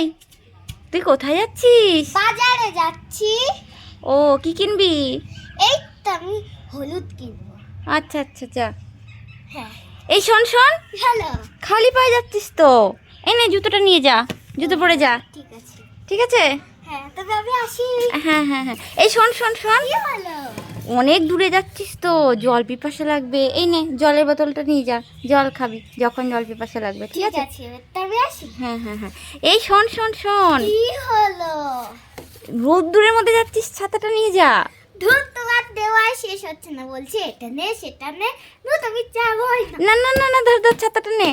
এই তুই কোথায় যাচ্ছিস? বাজারে যাচ্ছি। ও কি কিনবি? এই তো আমি হলুদ কিনবো। আচ্ছা আচ্ছা যা। হ্যাঁ। এই শোন শোন। হ্যালো। খালি পায়ে যাচ্ছিস তো। এই নে জুতোটা নিয়ে যা। জুতো পরে যা। ঠিক আছে। ঠিক আছে? হ্যাঁ তবে আমি আসি। হ্যাঁ হ্যাঁ হ্যাঁ। এই শোন শোন শোন। কি হলো? অনেক দূরে যাচ্ছিস তো জল পিপাসা লাগবে। এই নে জলের বোতলটা নিয়ে যা জল খাবি যখন জল পিপাসা লাগবে ঠিক আছে? হ্যাঁ হ্যাঁ হ্যাঁ। এই শোন শোন শোন। কি হলো? রোদ্দুরের মধ্যে যাচ্ছিস ছাতাটা নিয়ে যা। ধুর তোমার দেওয়াই শেষ হচ্ছে না বলছে এটা নে সেটা নে। তুমি যাবোই না। না না না ধর ধর ছাতাটা নে।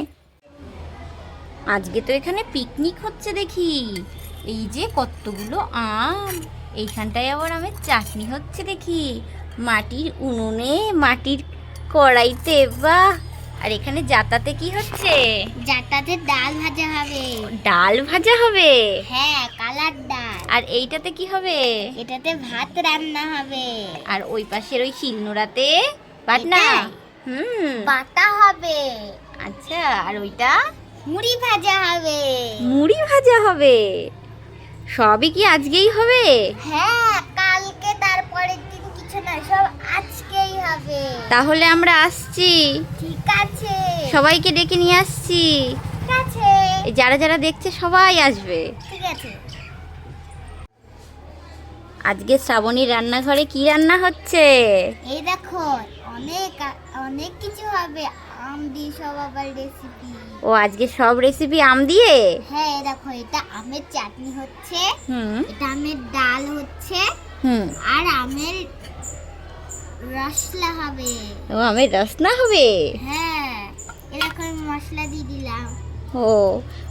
আজকে তো এখানে পিকনিক হচ্ছে দেখি। এই যে কতগুলো আম এইখানটায় আবার আমের চাটনি হচ্ছে দেখি। মাটির উনুনে মাটির কড়াইতে বা আর এখানে জাতাতে কি হচ্ছে? যাটাতে ডাল ভাজা হবে। ডাল ভাজা হবে? হ্যাঁ কালার ডাল। আর এইটাতে কি হবে? এটাতে ভাত রান্না হবে। আর ওই পাশের ওই শিলনোড়াতে বাটনা? হুম। বাটা হবে। আচ্ছা আর ওইটা? মুড়ি ভাজা হবে। মুড়ি ভাজা হবে। সবই কি আজকেই হবে? হ্যাঁ। না সব আজকেই হবে। তাহলে আমরা আসছি। ঠিক আছে। সবাইকে ডেকে নিয়ে আসছি। ঠিক আছে। যারা যারা দেখছে সবাই আসবে। ঠিক আছে। আজকে শ্রাবণীর রান্নাঘরে কি রান্না হচ্ছে? এই দেখো অনেক অনেক কিছু হবে। আম দিয়ে সব আবার রেসিপি ও আজকে সব রেসিপি আম দিয়ে? হ্যাঁ এই দেখো এটা আমের চাটনি হচ্ছে। হুম। এটা আমের ডাল হচ্ছে। হুম। আর আমের রসলা হবে। ও আমের রসনা হবে? হ্যাঁ এরকম মশলা দিয়ে দিলাম। ও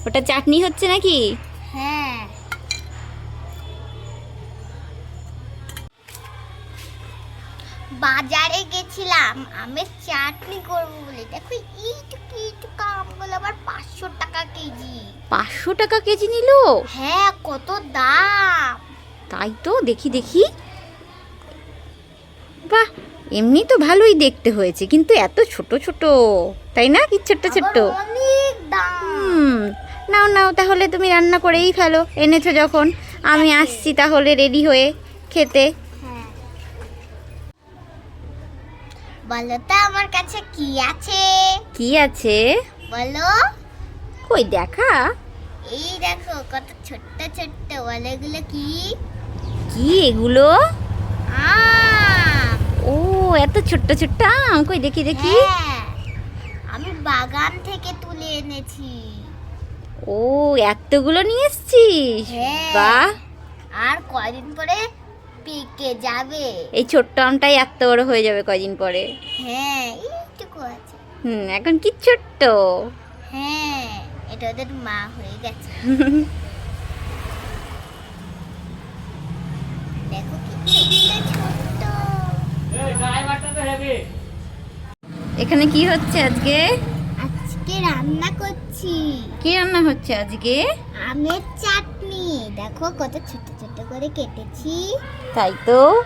ওটা চাটনি হচ্ছে নাকি? হ্যাঁ। বাজারে গেছিলাম আমের চাটনি করব বলে। দেখো এইটুকু এইটুকু আমগুলো আবার পাঁচশো টাকা কেজি। পাঁচশো টাকা কেজি নিল? হ্যাঁ কত দাম। তাই তো দেখি দেখি। এমনি তো ভালোই দেখতে হয়েছে কিন্তু এত ছোট ছোট তাই না? কি ছোট্ট। ছোট্ট নাও নাও তাহলে তুমি রান্না করেই ফেলো। এনেছো যখন আমি আসছি তাহলে রেডি হয়ে খেতে। হ্যাঁ। বলো তো আমার কাছে কি আছে? কি আছে? বলো। কই দেখা। এই দেখো কত ছোট্ট ছোট্ট বলো এগুলো কি? কি এগুলো? এত ছোট্ট ছোট্ট আম কই দেখি দেখি। হ্যাঁ, আমি বাগান থেকে তুলে এনেছি। ও এতগুলো নিয়ে এসছিস? হ্যাঁ। বাহ। আর কয়দিন পরে পেকে যাবে। এই ছোট্ট আমটাই এত বড় হয়ে যাবে কয়দিন পরে। হ্যাঁ এইটুকু আছে। হুম এখন কি ছোট্ট? হ্যাঁ এটা ওদের মা হয়ে গেছে। দেখো কি এখানে কি হচ্ছে আজকে? আজকে রান্না করছি। কি রান্না হচ্ছে আজকে? আমের চাটনি। দেখো কত ছোট ছোট করে কেটেছি। তাই তো।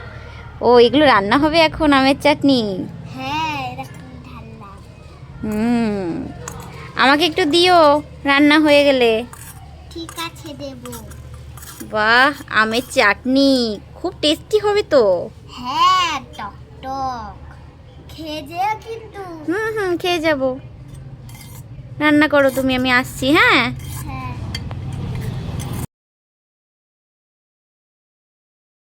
ও এগুলো রান্না হবে এখন আমের চাটনি? হ্যাঁ এরকম ঢাললাম হুম। আমাকে একটু দিও রান্না হয়ে গেলে। ঠিক আছে দেব। বাহ আমের চাটনি। খুব টেস্টি হবে তো। হ্যাঁ টক টক। খেয়ে হুম হুম খেয়ে যাব। রান্না করো তুমি আমি আসছি হ্যাঁ?